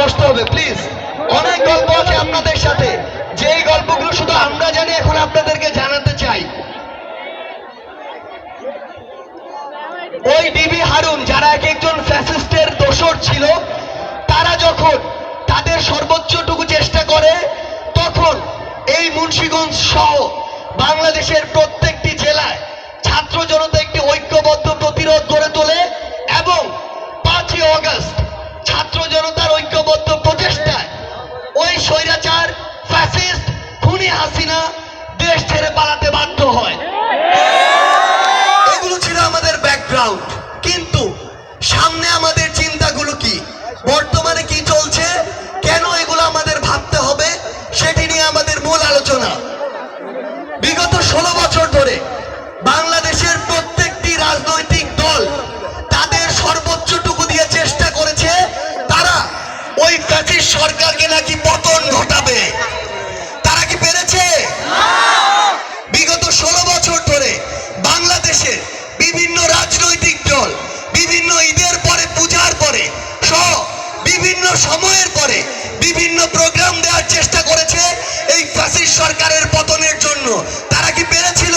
বসতে হবে প্লিজ অনেক গল্প আছে আপনাদের সাথে। যেই গল্পগুলো শুধু আমরা জানি, এখন আপনাদেরকে জানাতে চাই। ওই ডিবি হারুন, যারা এক একজন ফ্যাসিস্টের দোসর ছিল, তারা যখন তাদের সর্বোচ্চটুকু চেষ্টা করে, তখন এই মুন্সিগঞ্জ সহ বাংলাদেশের প্রত্যেকটি জেলায় ছাত্র জনতা একটি ঐক্যবদ্ধ প্রতিরোধ গড়ে তোলে দেশ ছেড়ে পালাতে বাধ্য হয়। এগুলো ছিল আমাদের ব্যাকগ্রাউন্ড সময়ের পরে বিভিন্ন প্রোগ্রাম দেওয়ার চেষ্টা করেছে এই ফাঁসির সরকারের পতনের জন্য। তারা কি পেরেছিল?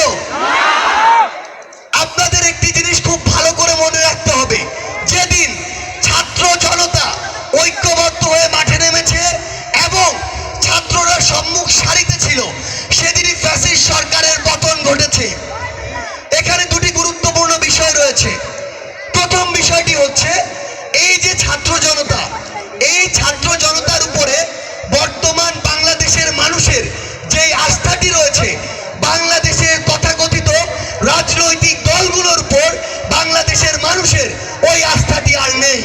বাংলাদেশের মানুষের ওই আস্থাটি আর নেই।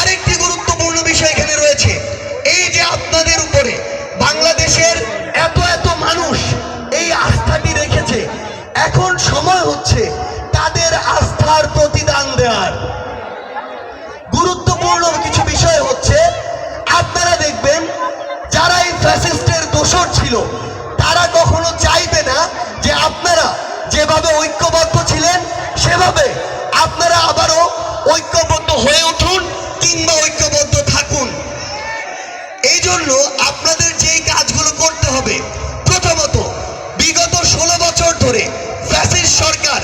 আরেকটি গুরুত্বপূর্ণ বিষয় এখানে রয়েছে। এই যে আপনাদের উপরে বাংলাদেশের এত এত মানুষ এই আস্থাটি রেখেছে, এখন সময় হচ্ছে তাদের আস্থার প্রতিদান দেওয়ার। গুরুত্বপূর্ণ কিছু বিষয় হচ্ছে, আপনারা দেখবেন, যারা এই ফ্যাসিস্টের দোষর ছিল, তারা কখনো চাইবে না যে আপনারা যেভাবে ঐক্যবদ্ধ ছিলেন, সেভাবে আপনারা আবারও ঐক্যবদ্ধ হয়ে উঠুন কিংবা ঐক্যবদ্ধ থাকুন। এই জন্য আপনাদের যেই কাজগুলো করতে হবে, প্রথমত বিগত ষোলো বছর ধরে ফ্যাসিস্ট সরকার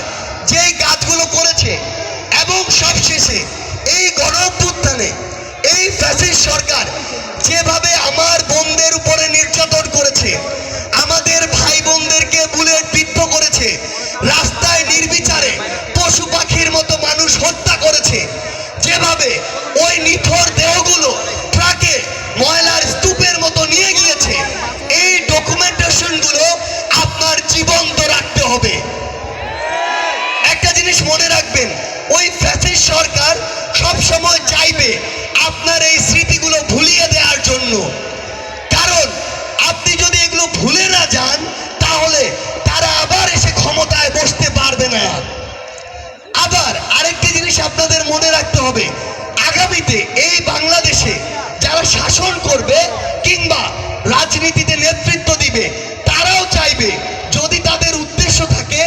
যেই কাজগুলো করেছে এবং সবশেষে এই গণঅভ্যুত্থানে এই ফ্যাসিস্ট সরকার যেভাবে আমার বোনদের উপরে নির্যাতন করেছে, আমাদের ভাই বোনদেরকে বুলেট বিদ্ধ করেছে। রাস্তায় নির্বিচারে পশু পাখির মতো মানুষ হত্যা করেছে। যেভাবে ওই নিথর দেহগুলো ট্রাকে ময়লার স্তূপের মতো নিয়ে গিয়েছে, এই ডকুমেন্টেশনগুলো আপনার জীবন্ত রাখতে হবে। একটা জিনিস মনে রাখবেন, ওই ফ্যাসিস্ট সরকার সব সময় চাইবে আপনার এই স্মৃতিগুলো ভুলিয়ে দেওয়ার জন্য। আপনাদের মনে রাখতে হবে, আগামীতে এই বাংলাদেশে যারা শাসন করবে কিংবা রাজনীতিতে নেতৃত্ব দিবে, তারাও চাইবে যদি তাদের উদ্দেশ্য থাকে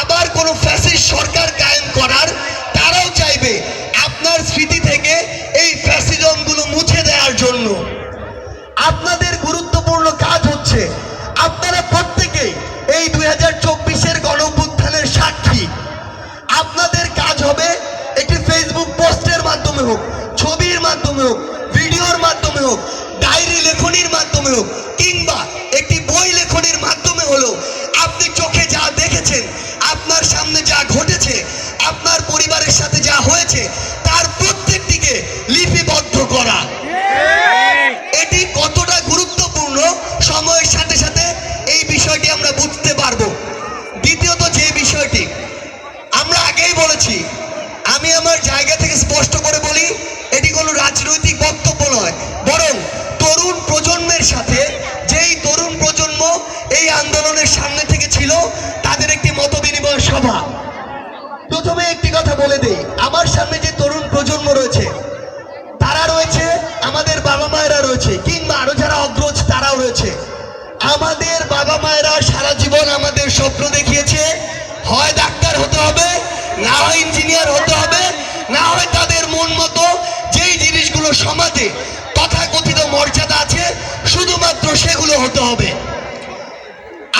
আবার কোনো ফ্যাসিস্ট সরকার কায়েম করার, তারাও চাইবে আপনার স্মৃতি থেকে এই ফ্যাসিজমগুলো মুছে দেওয়ার জন্য। আপনাদের মাধ্যমে হোক, ভিডিওর মাধ্যমে হোক, ডায়েরি লেখনির মাধ্যমে হোক, কিংবা একটি বই লেখনির মাধ্যমে হলেও, আপনি চোখে যা দেখেছেন, আপনার সামনে যা ঘটেছে, আপনার পরিবারের সাথে যা হয়েছে, তার প্রত্যেকটিকে লিপিবদ্ধ প্রজন্মের সাথে যেই তরুণ প্রজন্ম এই আন্দোলনের সামনে থেকে ছিল, তাদের একটি মত বিনিময় সভা। প্রথমে একটি কথা বলে দেই, আমার সামনে যে তরুণ প্রজন্ম রয়েছে, তারা রয়েছে, আমাদের বাবা মায়েরা রয়েছে, কিংবা আরও যারা অগ্রজ, তারাও রয়েছে। আমাদের বাবা মায়েরা সারা জীবন আমাদের স্বপ্ন দেখিয়েছে, হয় ডাক্তার হতে হবে, না হয় ইঞ্জিনিয়ার হতে হবে, না হয় তাদের মন মতো যেই জিনিসগুলো সমাজে সেগুলো হতে হবে।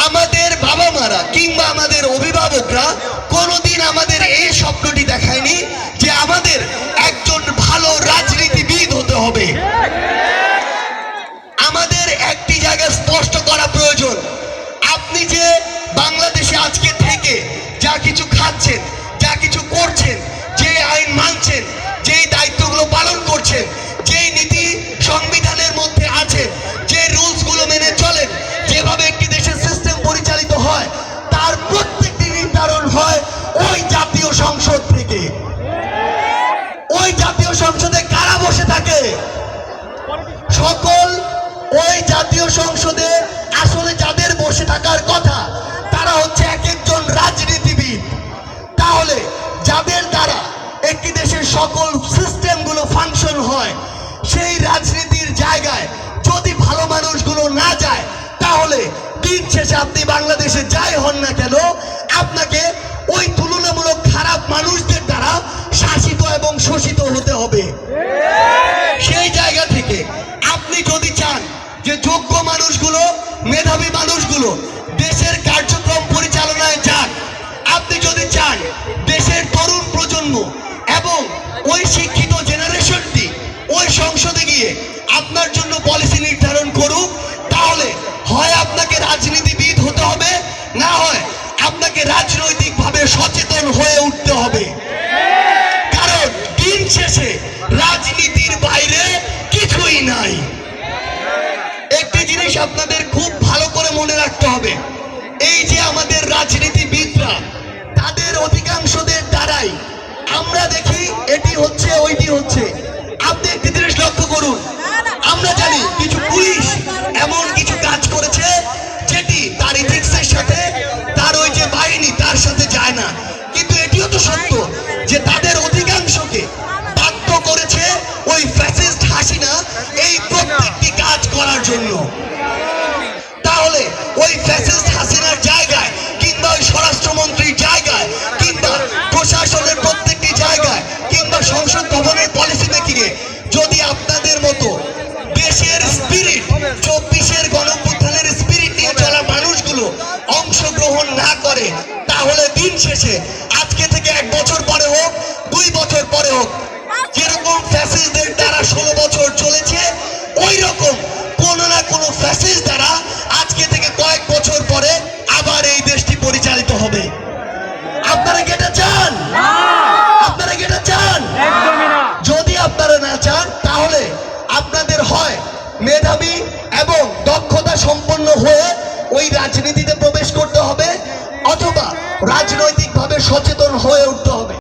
আমাদের বাবা মারা কিংবা আমাদের অভিভাবকরা কোনোদিন আমাদের এই স্বপ্নটি দেখায়নি যে আমাদের একজন ভালো রাজনীতিবিদ হতে হবে। আমাদের একটি জায়গা স্পষ্ট করা প্রয়োজন। আপনি যে বাংলাদেশে আজকে থেকে যা কিছু খাচ্ছেন, যা কিছু করছেন, যে আইন মানছেন, যেই দায়িত্বগুলো পালন করছেন সকল ওই জাতীয় সংসদে আসলে যাদের বসে থাকার কথা, তারা হচ্ছে এক একজন রাজনীতিবিদ। তাহলে যাদের দ্বারা একটি দেশের সকল সিস্টেমগুলো ফাংশন হয়, সেই রাজনীতির জায়গায় যদি ভালো মানুষগুলো না যায়, তাহলে দিন শেষে আপনি বাংলাদেশে যাই হন না কেন, আপনাকে ওই তুলনামূলক খারাপ মানুষদের দ্বারা শাসিত এবং শোষিত হতে হবে। সেই জায়গা থেকে যে যোগ্য মানুষগুলো, মেধাবী মানুষগুলো, দেশের কার্যক্রম পরিচালনায় যান। আপনি যদি চান দেশের তরুণ প্রজন্ম এবং ওই শিক্ষিত জেনারেশনটি ওই সংসদে গিয়ে আপনার জন্য পলিসি নির্ধারণ করুক, তাহলে হয় আপনাকে রাজনীতিবিদ হতে হবে, না হয় আপনাকে রাজনৈতিকভাবে সচেতন হয়ে উঠতে হবে। কারণ দিন শেষে রাজনীতির বাইরে কিছুই নাই। জিনিস আপনাদের খুব ভালো করে মনে রাখতে হবে। এই যে আমাদের রাজনীতিবিদরা, তাদের অধিকাংশদের দ্বারাই আমরা দেখি এটি হচ্ছে, ওইটি হচ্ছে। দুই বছর পরে হোক, যেরকম ফ্যাসিস্টদের দ্বারা ষোলো বছর চলেছে ওই রকম কোনো না কোনো ফ্যাসিস দ্বারা আজকে থেকে কয়েক বছর পরে আবার এই দেশটি